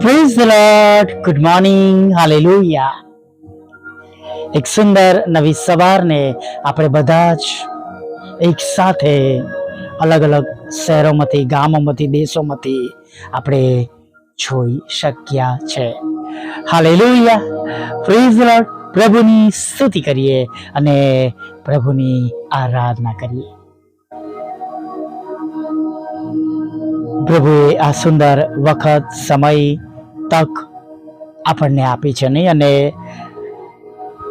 Praise the lord good morning hallelujah એક સુંદર નવી સવારને આપણે બધા જ એક સાથે અલગ અલગ શહેરોમાંથી, ગામોમાંથી, દેશોમાંથી આપણે જોઈ શક્યા છે. હાલેલુયા પ્રેઝ ધ લોર્ડ પ્રભુની સ્તુતિ કરીએ અને પ્રભુની આરાધના કરીએ. પ્રભુએ આ સુંદર વખત સમય તક આપણને આપી છે નહીં અને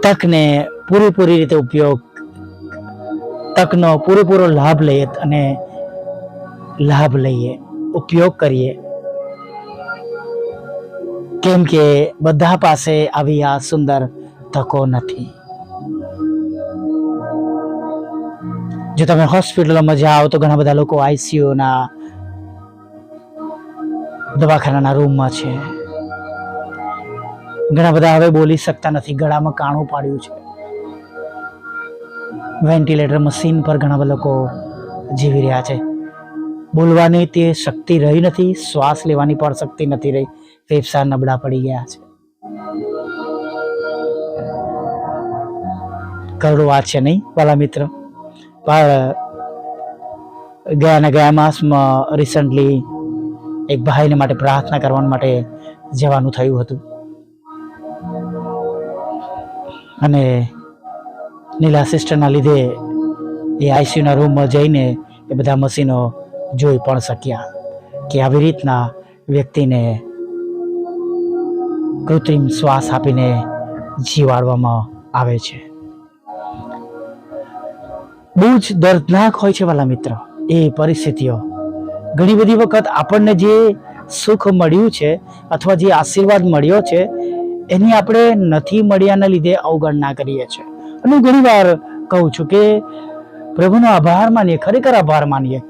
તકને પૂરેપૂરી રીતે ઉપયોગ તકનો પૂરેપૂરો લાભ લઈએ અને લાભ લઈએ, ઉપયોગ કરીએ. કેમ કે બધા પાસે આવી આ સુંદર તકો નથી. જો તમે હોસ્પિટલમાં જાઓ તો ઘણા બધા લોકો આઈસીયુના દવાખાનાના રૂમમાં છે. ઘણા બધા હવે બોલી શકતા નથી, ગળામાં કાણું પાડ્યું છે. વેન્ટિલેટર મશીન પર ઘણા બધા લોકો જીવી રહ્યા છે. બોલવાની તે શક્તિ રહી નથી, શ્વાસ લેવાની પણ શક્તિ નથી રહી. ફેફસા નબળા પડી ગયા છે. કરોડો વાત છે નહીં, વાલા મિત્ર? પણ, ગયા ને ગયા માસમાં રિસન્ટલી એક ભાઈને માટે પ્રાર્થના કરવા માટે જવાનું થયું હતું. અને નીલા સિસ્ટરના લીધે એ આઈસીયુના રૂમમાં જઈને એ બધા મશીનો જોઈ પણ શક્યા કે આવી રીતના વ્યક્તિને કૃત્રિમ શ્વાસ આપીને જીવાડવામાં આવે છે. બહુ જ દર્દનાક હોય છે વાલા મિત્ર, એ પરિસ્થિતિઓ ઘણી બધી વખત આપણને જે સુખ મળ્યું છે અથવા જે આશીર્વાદ મળ્યો છે, એની આપણે નથી મળ્યાના લીધે અવગણના કરીએ છીએ. અને હું ઘણી વાર કહું છું કે પ્રભુનો આભાર માનીએ, ખરેખર આભાર માનીએ.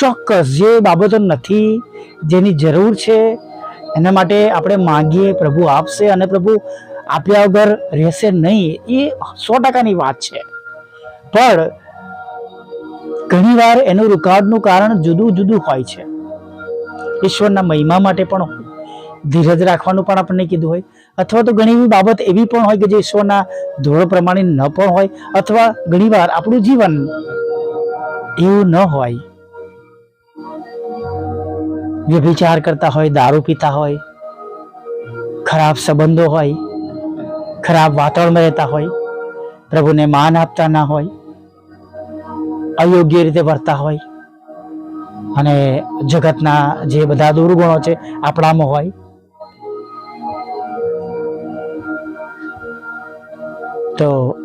ચોક્કસ જે બાબતો નથી, જેની જરૂર છે, એના માટે આપણે માંગીએ, પ્રભુ આપશે અને પ્રભુ આપ્યા વગર રહેશે નહીં, એ સો ટકાની વાત છે. પણ ઘણીવાર એનું રૂકાવટનું કારણ જુદું જુદું હોય છે. ઈશ્વરના મહિમા માટે પણ ધીરજ રાખવાનું પણ આપણને કીધું હોય. અથવા તો ઘણી એવી બાબત એવી પણ હોય કે જે ઈશ્વરના ધોરણ પ્રમાણે ન પણ હોય, અથવા ઘણીવાર આપણું જીવન એવું ન હોય. વ્યભિચાર કરતા હોય, દારૂ પીતા હોય, ખરાબ સંબંધો હોય, ખરાબ વાતાવરણમાં રહેતા હોય, પ્રભુને માન આપતા ના હોય અયોગ્ય રીતે વર્તા હોય. અને જગતના જે બધા દુર્ગુણો છે, આપણામાં હોય. તો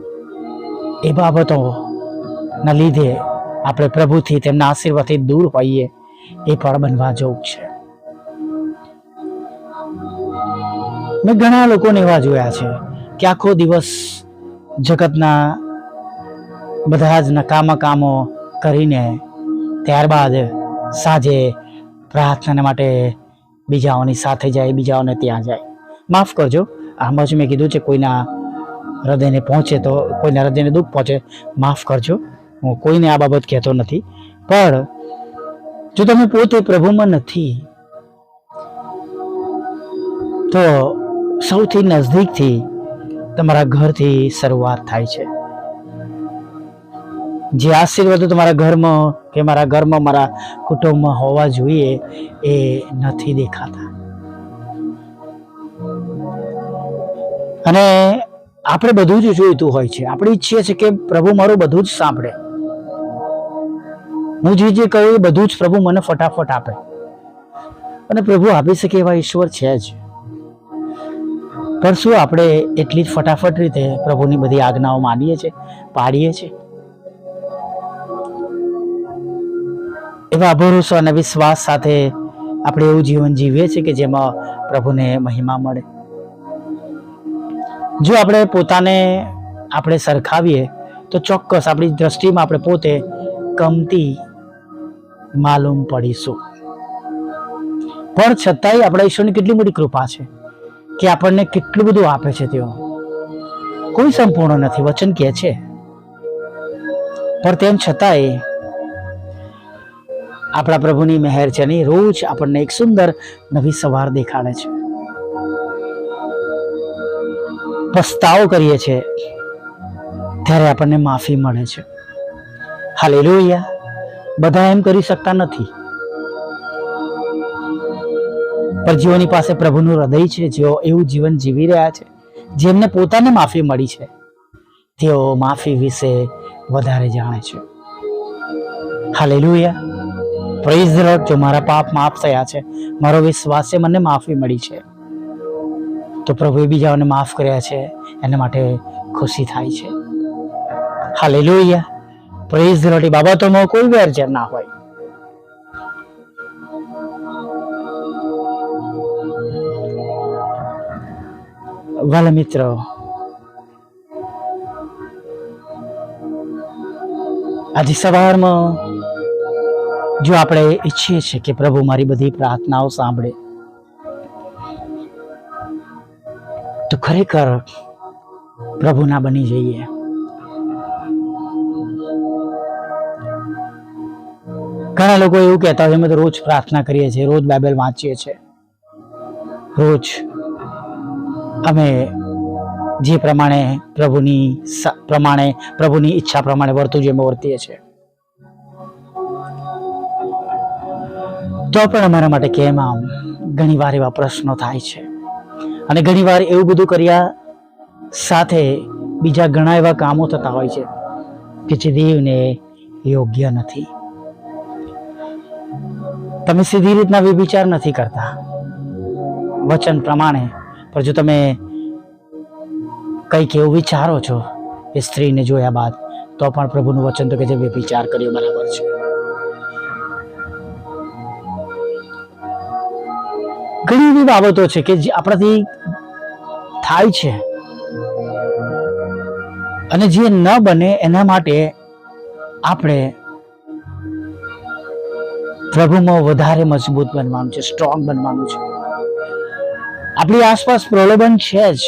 એ બાબતોના લીધે આપણે પ્રભુથી, તેમના આશીર્વાદથી દૂર હોઈએ, એ પણ બનવા જવું છે. મેં ઘણા લોકોને એવા જોયા છે કે આખો દિવસ જગતના બધા જ નકામા કામો કરીને ત્યારબાદ સાંજે પ્રાર્થના માટે બીજાઓની સાથે જાય, બીજાઓને ત્યાં જાય. માફ કરજો, આમ જ મેં કીધું છે કોઈના હૃદયને પહોંચે તો, કોઈના હૃદયને દુઃખ પહોંચે, માફ કરજો. હું કોઈને આ બાબત કહેતો નથી. પણ જો તમે પોતે પ્રભુમાં નથી, તો સૌથી નજદીકથી તમારા ઘરથી શરૂઆત થાય છે. જે આશીર્વાદો તમારા ઘરમાં કે મારા ઘરમાં મારા કુટુંબમાં હોવા જોઈએ એ નથી દેખાતા. અને આપણે બધું જ જોઈતું હોય છે. આપણે ઈચ્છીએ છીએ કે પ્રભુ મારું બધું જ સાંભળે. હું જે જે કહું એ બધું જ પ્રભુ મને ફટાફટ આપે. અને પ્રભુ આપી શકે એવા ઈશ્વર છે જ. પણ શું આપણે એટલી જ ફટાફટ રીતે પ્રભુની બધી આજ્ઞાઓ માનીએ છીએ, પાડીએ છીએ? એવા ભરોસો અને વિશ્વાસ સાથે આપણે એવું જીવન જીવીએ છીએ કે જેમાં પ્રભુને મહિમા મળે. જો આપણે પોતાને આપણે સરખાવીએ, તો ચોક્કસ આપણી દ્રષ્ટિમાં આપણે પોતે કમતી માલુમ પડીશું. પણ છતાંય આપણા ઈશ્વરની કેટલી મોટી કૃપા છે કે આપણને કેટલું બધું આપે છે તેઓ. કોઈ સંપૂર્ણ નથી, વચન કહે છે. પણ તેમ છતાંય આપણા પ્રભુની મહેર છે નહીં રોજ આપણને એક સુંદર નવી સવાર દેખાડે છે. પસ્તાવો કરીએ છીએ, ત્યારે આપણને માફી મળે છે. હાલેલુયા. બધા એમ કરી શકતા નથી. પણ જેઓની પાસે પ્રભુનું હૃદય છે, જેઓ એવું જીવન જીવી રહ્યા છે, જેમને પોતાને માફી મળી છે, તેઓ માફી વિશે વધારે જાણે છે. હાલેલુયા. પ્રેઝ લોર્ડ જો મારા પાપ માફ થયા છે, મારો વિશ્વાસ છે મને માફી મળી છે. તો પ્રભુએ બીજાઓને માફ કર્યા છે, એના માટે ખુશી થાય છે. હાલેલુયા પ્રેઝ ધ લોર્ડ એ બાબતોમાં કોઈ વેરઝેર ના હોય. વાલા મિત્રો, આજે સવારમાં જો આપણે ઈચ્છીએ છીએ કે પ્રભુ મારી બધી પ્રાર્થનાઓ સાંભળે, તો ખરેખર પ્રભુના બની જઈએ. ઘણા લોકો એવું કહેતા હોય, અમે તો રોજ પ્રાર્થના કરીએ છીએ, રોજ બાઇબલ વાંચીએ છીએ. રોજ અમે જે પ્રમાણે પ્રભુની પ્રમાણે પ્રભુની ઈચ્છા પ્રમાણે વર્તું જે અમે વર્તીએ છીએ. તો પણ અમારા માટે કેમ આમ ઘણી વાર એવા પ્રશ્નો થાય છે. અને ઘણી વાર એવું બધું કર્યા સાથે બીજા ઘણા એવા કામો થતા હોય છે કે જે દેવને યોગ્ય નથી. તમે સીધી રીતના વિચાર નથી કરતા. વચન પ્રમાણે, પણ જો તમે કંઈક એવું વિચારો છો એ સ્ત્રીને જોયા બાદ, તો પણ પ્રભુનું વચન તો કે જે વિચાર કર્યો બરાબર છે. ઘણી એવી બાબતો છે કે જે આપણાથી થાય છે. અને જે ન બને એના માટે આપણે પ્રભુમાં વધારે મજબૂત બનવાનું છે, સ્ટ્રોંગ બનવાનું છે. આપણી આસપાસ પ્રલોભન છે જ.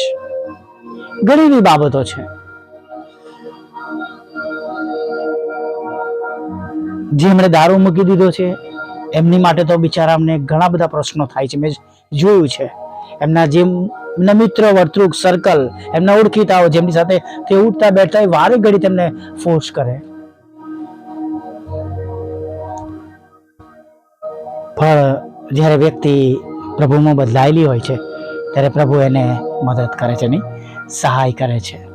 ઘણી એવી બાબતો છે. જે એમણે દારૂ મૂકી દીધો છે એમની માટે તો બિચારા અમને ઘણા બધા પ્રશ્નો થાય છે. મેં જોયું છે. એમના જે એમના મિત્ર વર્તૃક સર્કલ એમના ઓળખીતાઓ જેમની સાથે તે ઉઠતા બેઠતા એ વારે ઘડી તેમને ફોર્સ કરે. પણ જ્યારે વ્યક્તિ પ્રભુમાં બદલાયેલી હોય છે, ત્યારે પ્રભુ એને મદદ કરે છે એની સહાય કરે છે.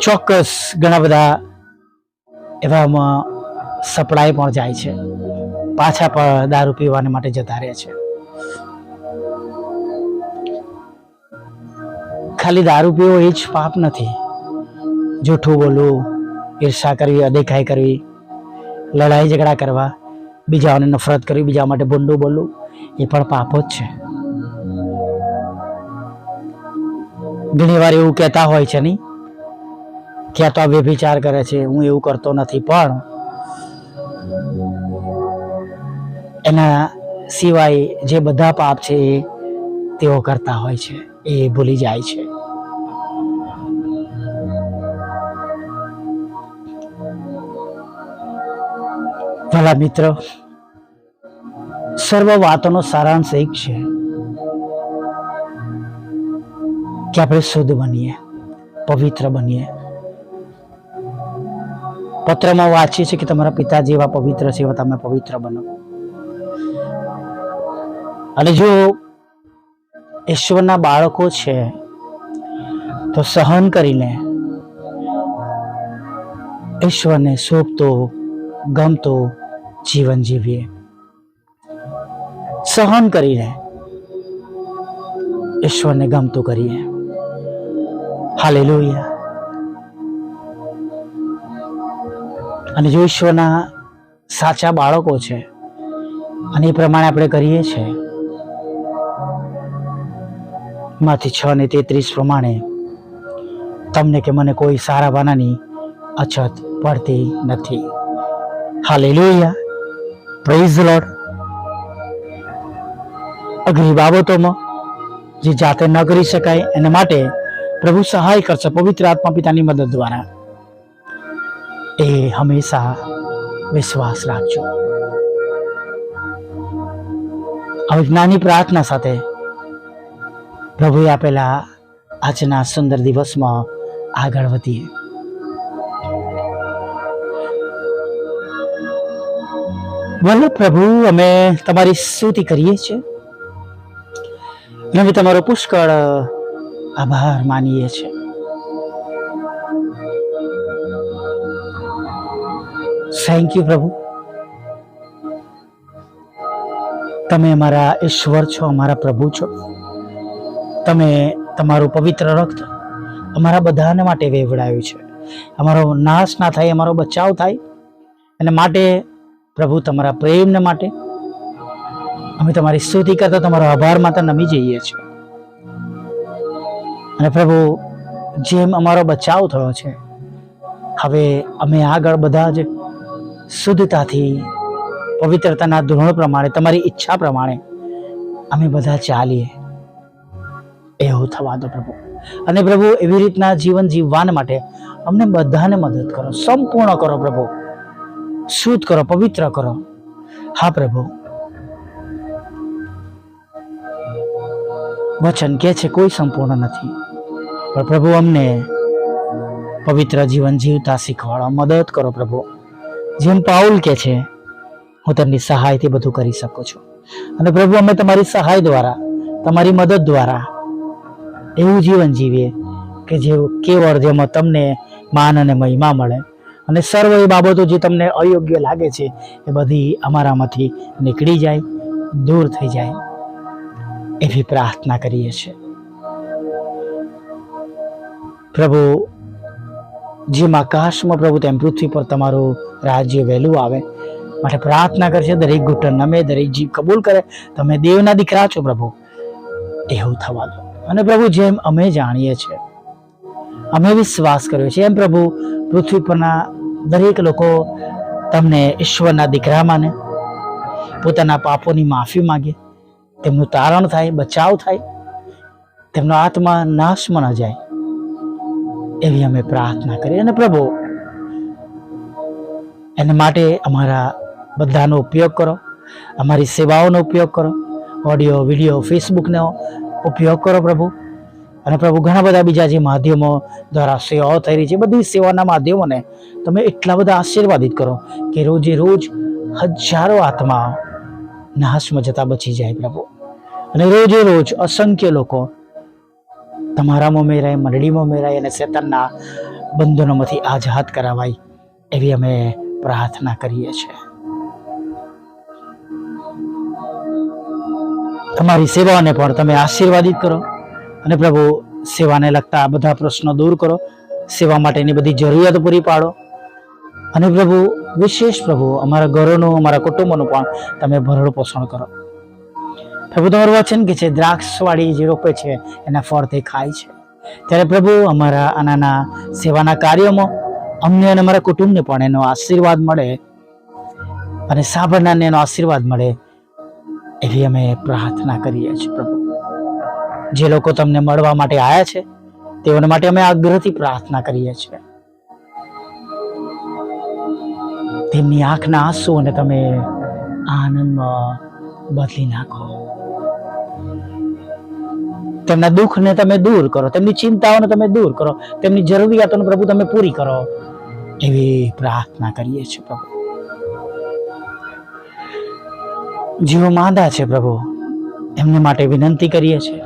ચોક્કસ ઘણા બધા એવામાં સપડાઈ પણ જાય છે. પાછા પણ દારૂ પીવાને માટે જતા રહે છે. ખાલી દારૂ પીવો એ જ પાપ નથી. જૂઠું બોલવું, ઈર્ષા કરવી, અદેખાઈ કરવી, લડાઈ ઝઘડા કરવા, બીજાઓને નફરત કરવી, બીજા માટે ભૂંડું બોલવું, એ પણ પાપો જ છે. ઘણી વાર એવું કહેતા હોય છે નહીં કે આ તો આ વ્યભિચાર કરે છે, હું એવું કરતો નથી. પણ એના સિવાય જે બધા પાપ છે એ તેઓ કરતા હોય છે, એ ભૂલી જાય છે. ભલા મિત્રો, સર્વ વાતોનો સારાંશ એક છે કે આપણે શુદ્ધ બનીએ, પવિત્ર બનીએ. પત્રમાં વાંચીએ છીએ કે તમારા પિતા જેવા પવિત્ર છે એવા તમે પવિત્ર બનો. અને જો ઈશ્વરના બાળકો છે, તો સહન કરીને ઈશ્વરને શોભતો, ગમતો જીવન જીવીએ. સહન કરીને ઈશ્વરને ગમતું કરીએ. હાલેલુયા. અને જો ઈશ્વરના સાચા બાળકો છે, અને એ પ્રમાણે આપણે કરીએ છીએ માંથી છ ને તેત્રીસ પ્રમાણે. તમને કે મને કોઈ સારા વાનાની અછત પડતી નથી. હાલેલુયા. પ્રેઝ લોડ અઘરી બાબતોમાં જે જાતે ન કરી શકાય, એના માટે પ્રભુ સહાય કરશે પવિત્ર આત્મા પિતાની મદદ દ્વારા. એ હંમેશા વિશ્વાસ રાખજો. હવે નાની પ્રાર્થના સાથે પ્રભુએ આપેલા આજના સુંદર દિવસમાં આગળ વધીએ. વલ્લભ પ્રભુ, અમે તમારી સ્તુતિ કરીએ છીએ. અમે તમારો પુષ્કળ આભાર માનીએ છીએ. થેન્ક યુ પ્રભુ. તમે અમારા ઈશ્વર છો, અમારા પ્રભુ છો. તમે તમારું પવિત્ર રક્ત અમારા બધાને માટે વેવડાયું છે. અમારો નાશ ના થાય, અમારો બચાવ થાય. અને માટે પ્રભુ તમારા પ્રેમને માટે અમે તમારી સ્તુતિ કરતા તમારો આભાર માતા નમી જઈએ છીએ. અને પ્રભુ, જેમ અમારો બચાવ થયો છે, હવે અમે આગળ બધા જ શુદ્ધતાથી, પવિત્રતાના ધોરણ પ્રમાણે, તમારી ઈચ્છા પ્રમાણે અમે બધા ચાલીએ. એવું થવા દો પ્રભુ. અને પ્રભુ, એવી રીતના જીવન જીવવાને માટે અમને બધાને મદદ કરો, સંપૂર્ણ કરો પ્રભુ. શુદ્ધ કરો, પવિત્ર કરો. હા પ્રભુ. વચન કે છે, કોઈ સંપૂર્ણ નથી. પણ પ્રભુ, અમને પવિત્ર જીવન જીવતા શીખવાડો મદદ કરો પ્રભુ. જેમ પાઉલ કે છે, હું તેમની સહાયથી બધું કરી શકું છું. અને પ્રભુ, અમે તમારી સહાય દ્વારા, તમારી મદદ દ્વારા એવું જીવન જીવીએ કે જે કેવળ જેમાં તમને માન અને મહિમા મળે. અને સર્વ એ બાબતો જે તમને અયોગ્ય લાગે છે એ બધી અમારામાંથી નીકળી જાય, દૂર થઈ જાય. એવી પ્રાર્થના કરીએ છીએ. પ્રભુ, જેમ આકાશમાં પ્રભુ તેમ પૃથ્વી પર તમારું રાજ્ય વહેલું આવે. માટે પ્રાર્થના કરશે દરેક ઘૂંટણ નમે દરેક જીવ કબૂલ કરે. તમે દેવના દીકરા છો પ્રભુ. એવું થવા દો. અને પ્રભુ, જેમ અમે જાણીએ છીએ, અમે વિશ્વાસ કર્યો છે. એમ પ્રભુ, પૃથ્વી પરના દરેક લોકો તમને ઈશ્વરના દીકરા માને, પોતાના પાપોની માફી માગે, તેમનું તારણ થાય, બચાવ થાય, તેમનો આત્મા નાશમાં ન જાય, એવી અમે પ્રાર્થના કરી અને પ્રભુ, એના માટે અમારા બધાનો ઉપયોગ કરો, અમારી સેવાઓનો ઉપયોગ કરો, ઓડિયો, વીડિયો, ફેસબુકનો ઉપયોગ કરો પ્રભુ. અને પ્રભુ, ઘણા બધા બીજા જે માધ્યમો દ્વારા સેવાઓ થઈ રહી છે, બધી સેવાના માધ્યમોને તમે એટલા બધા આશીર્વાદિત કરો કે રોજે રોજ હજારો આત્મા નાશમાં જતા બચી જાય પ્રભુ. અને રોજે રોજ અસંખ્ય લોકો તમારામાં મેરાય મંડળીમાં મેરાય અને શેતાનના બંધનોમાંથી આઝાદ કરાવાય એવી અમે પ્રાર્થના કરીએ છીએ. તમારી સેવાઓને પણ તમે આશીર્વાદિત કરો અને પ્રભુ સેવાને લગતા આ બધા પ્રશ્નો દૂર કરો. સેવા માટેની બધી જરૂરિયાતો પૂરી પાડો. અને પ્રભુ, વિશેષ પ્રભુ, અમારા ઘરોનું, અમારા કુટુંબોનું પણ તમે ભરણ પોષણ કરો. પ્રભુ, તમારું વચન કે છે, દ્રાક્ષવાળી જે રોપે છે, એના ફળ તે ખાય છે. ત્યારે પ્રભુ, અમારા આનાના સેવાના કાર્યોમાં અમને અને અમારા કુટુંબને પણ એનો આશીર્વાદ મળે અને સાંભળનારને એનો આશીર્વાદ મળે. એવી અમે પ્રાર્થના કરીએ છીએ, પ્રભુ. જે લોકો તમને મળવા માટે આવ્યા છે, તેઓને માટે અમે આગ્રહથી પ્રાર્થના કરીએ છીએ. તેમની આંખના આંસુઓને તમે આનંદમાં બદલી નાખો. તેમના દુઃખને તમે દૂર કરો, તેમની ચિંતાઓને તમે દૂર કરો, તેમની જરૂરિયાતોને પ્રભુ તમે પૂરી કરો, એવી પ્રાર્થના કરીએ છીએ, પ્રભુ. જેઓ માંદા છે પ્રભુ. એમને માટે વિનંતી કરીએ છીએ.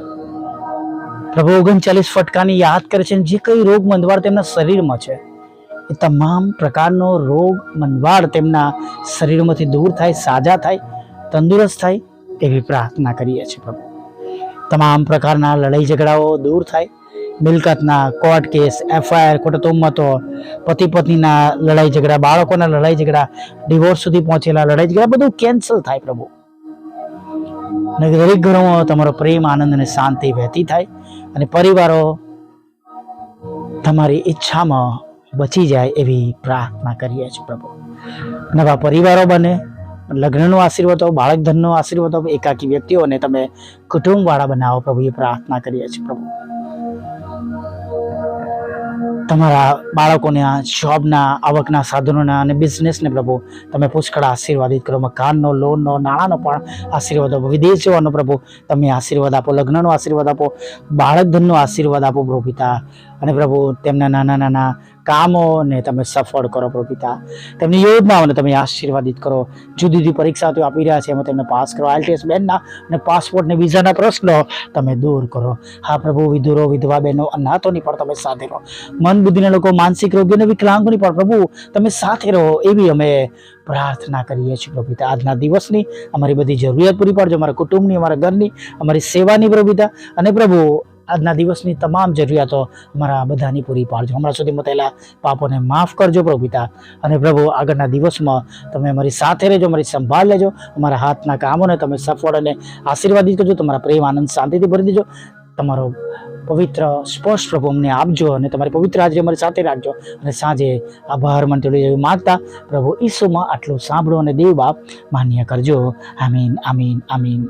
પ્રભુ ઓગણચાલીસ ફટકાની યાદ કરે છે જે કઈ રોગ મંદવાડ તેમના શરીરમાં છે, એ તમામ પ્રકારનો રોગ મંદવાડ તેમના શરીરમાંથી દૂર થાય, સાજા થાય, તંદુરસ્ત થાય એવી પ્રાર્થના કરીએ છીએ પ્રભુ. તમામ પ્રકારના લડાઈ ઝઘડાઓ દૂર થાય. મિલકતના કોર્ટ કેસ, એફઆઈઆર કુટુંબતો પતિ પત્નીના લડાઈ ઝઘડા, બાળકોના લડાઈ ઝઘડા, ડિવોર્સ સુધી પહોંચેલા લડાઈ ઝઘડા, બધું કેન્સલ થાય પ્રભુ. અને દરેક ઘરોમાં તમારો પ્રેમ, આનંદ અને શાંતિ વહેતી થાય અને પરિવારો તમારી ઈચ્છામાં બચી જાય એવી પ્રાર્થના કરીએ છીએ પ્રભુ. નવા પરિવારો બને, લગ્નનો આશીર્વાદ આપો બાળક ધનનો આશીર્વાદ આપો એકાકી વ્યક્તિઓને તમે કુટુંબવાળા બનાવો પ્રભુ, એ પ્રાર્થના કરીએ છીએ પ્રભુ. તમારા બાળકોને જોબના, આવકના સાધનોના અને બિઝનેસને પ્રભુ તમે પુષ્કળ આશીર્વાદિત કરો. મકાનનો લોનનો નાણાંનો પણ આશીર્વાદ આપો. વિદેશ જવાનો પ્રભુ, તમે આશીર્વાદ આપો, લગ્નનો આશીર્વાદ આપો, બાળક ધનનો આશીર્વાદ આપો, પ્રભુ પિતા. અને પ્રભુ, તેમના નાના નાના કામોને તમે સફળ કરો પ્રભુ પિતા. તેમની યોજનાઓને તમે આશીર્વાદિત કરો. જુદી જુદી પરીક્ષા તેઓ આપી રહ્યા છે, એમાં તેમને પાસ કરો આઈટીએસ બેનના અને પાસપોર્ટને વિઝાના પ્રશ્નો તમે દૂર કરો. હા પ્રભુ, વિધુરો, વિધવા બહેનો, અનાથોની પણ તમે સાથે રહો. મન બુદ્ધિના લોકો, માનસિક રોગીઓને વિકલાંગોની પણ પ્રભુ, તમે સાથે રહો એવી અમે પ્રાર્થના કરીએ છીએ પ્રભુ આજના દિવસની અમારી બધી જરૂરિયાત પૂરી પાડજો. અમારા કુટુંબની, અમારા ઘરની, અમારી સેવાની પ્રભુ અને પ્રભુ આજના દિવસની તમામ જરૂરિયાતો અમારા બધાની પૂરી પાડજો. હમણાં સુધી થયેલા પાપોને માફ કરજો પ્રભુ અને પ્રભુ, આગળના દિવસમાં તમે અમારી સાથે રહેજો, અમારી સંભાળ લેજો, અમારા હાથના કામોને તમે સફળ અને આશીર્વાદિત કરજો, તમારા પ્રેમ, આનંદ શાંતિથી ભરી દેજો. તમારો પવિત્ર સ્પર્શ પ્રભુ અમને આપજો અને તમારી પવિત્ર હાજરી અમારી સાથે રાખજો. અને સાંજે આભાર મંત્રી એવી માગતા પ્રભુ ઈસુમાં આટલું સાંભળો અને દેવ બાપ માન્ય કરજો. આમીન આમીન આમીન.